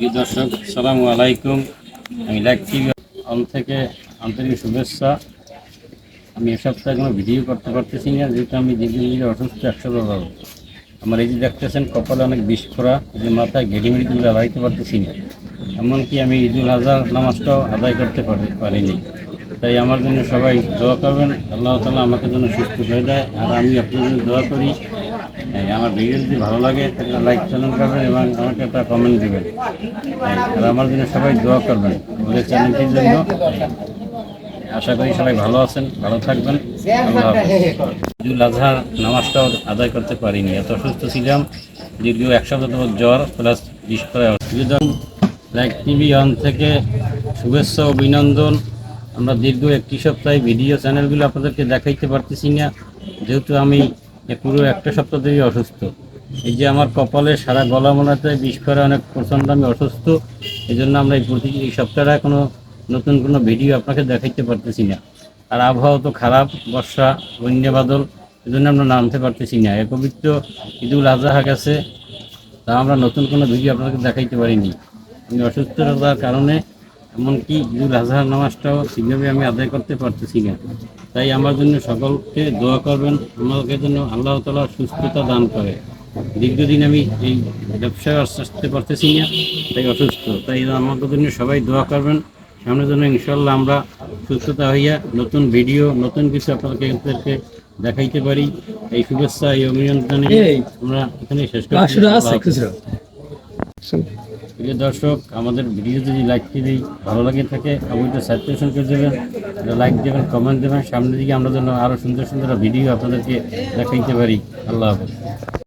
প্রিয় দর্শক সালামু আলাইকুম। আমি টিভি অন থেকে আন্তরিক শুভেচ্ছা। আমি এ সপ্তাহে কোনো ভিডিও করতে পারতেছি না, যেহেতু আমি দিদি দিদি অসুস্থ একশো ভালো আমার এই যে দেখতেছেন, কপালে অনেক বিষ করা যে মাথায় ঘেটিমেটি তুলে লাগাইতে পারতেছি না। এমনকি আমি ঈদুল আজহার নামাজটাও আদায় করতে পারি, পারিনি। তাই আমার জন্য সবাই দোয়া করবেন। আল্লাহ তালা আমাকে যেন সুস্থ হয়ে দেয় আর আমি আপনাদের দোয়া করি আমার ভিডিও যদি ভালো লাগে, তাহলে লাইক চ্যানেল করবেন এবং আমাকে একটা কমেন্ট দেবেন। আর আমার জন্য সবাই দোয়া করবেন আমাদের চ্যানেলটির জন্য। আশা করি সবাই ভালো আছেন, ভালো থাকবেন। ঈদুল আজহার নামাজটাও আদায় করতে পারিনি, এত অসুস্থ ছিলাম, দীর্ঘ এক সপ্তাহ জ্বর প্লাস করে লাইক টিভি অন থেকে শুভেচ্ছা, অভিনন্দন। আমরা দীর্ঘ একটি সপ্তাহে ভিডিও চ্যানেলগুলো আপনাদেরকে দেখাইতে পারতেছি না, যেহেতু আমি পুরো একটা সপ্তাহ ধরে অসুস্থ। এই যে আমার কপালে সারা গলা মলাতে বিষ করে অনেক প্রচণ্ড আমি অসুস্থ। এই জন্য আমরা এই প্রতি এই সপ্তাহটা কোনো নতুন কোনো ভিডিও আপনাকে দেখাইতে পারতেছি না। আর আবহাওয়া তো খারাপ, বর্ষা, বন্যা, বাদল এই জন্য আমরা নামতে পারতেছি না। এ পবিত্র ঈদুল আজহা গেছে, তা আমরা নতুন কোনো ভিডিও আপনাকে দেখাইতে পারিনি। আমি অসুস্থতার কারণে এমনকি ঈদুল আজহার নামাজটাও ঠিকভাবে আমি আদায় করতে পারতেছি না। তাই আমার জন্য সকলকে দোয়া করবেন আমাকে জন্য আল্লাহ তালা সুস্থতা দান করে। দীর্ঘদিন আমি এই ব্যবসায় আসতে পারতেছি না তাই অসুস্থ। তাই আমাদের জন্য সবাই দোয়া করবেন সামনের জন্য ইনশাল্লাহ আমরা সুস্থতা হইয়া নতুন ভিডিও নতুন কিছু আপনাদেরকে দেখাইতে পারি। এই শুভেচ্ছা এই অভিনন্দনে আমরা এখানে শেষ করছি। প্রিয় দর্শক, আমাদের ভিডিও যদি লাইক দিই ভালো লাগে থাকে, অবশ্যই সাবস্ক্রিপশন করে দেবেন। লাইক দেবেন কমেন্ট দেবেন। সামনের দিকে আমরা যেন আরও সুন্দর সুন্দর ভিডিও আপনাদেরকে দেখাইতে পারি। আল্লাহ হাফেজ।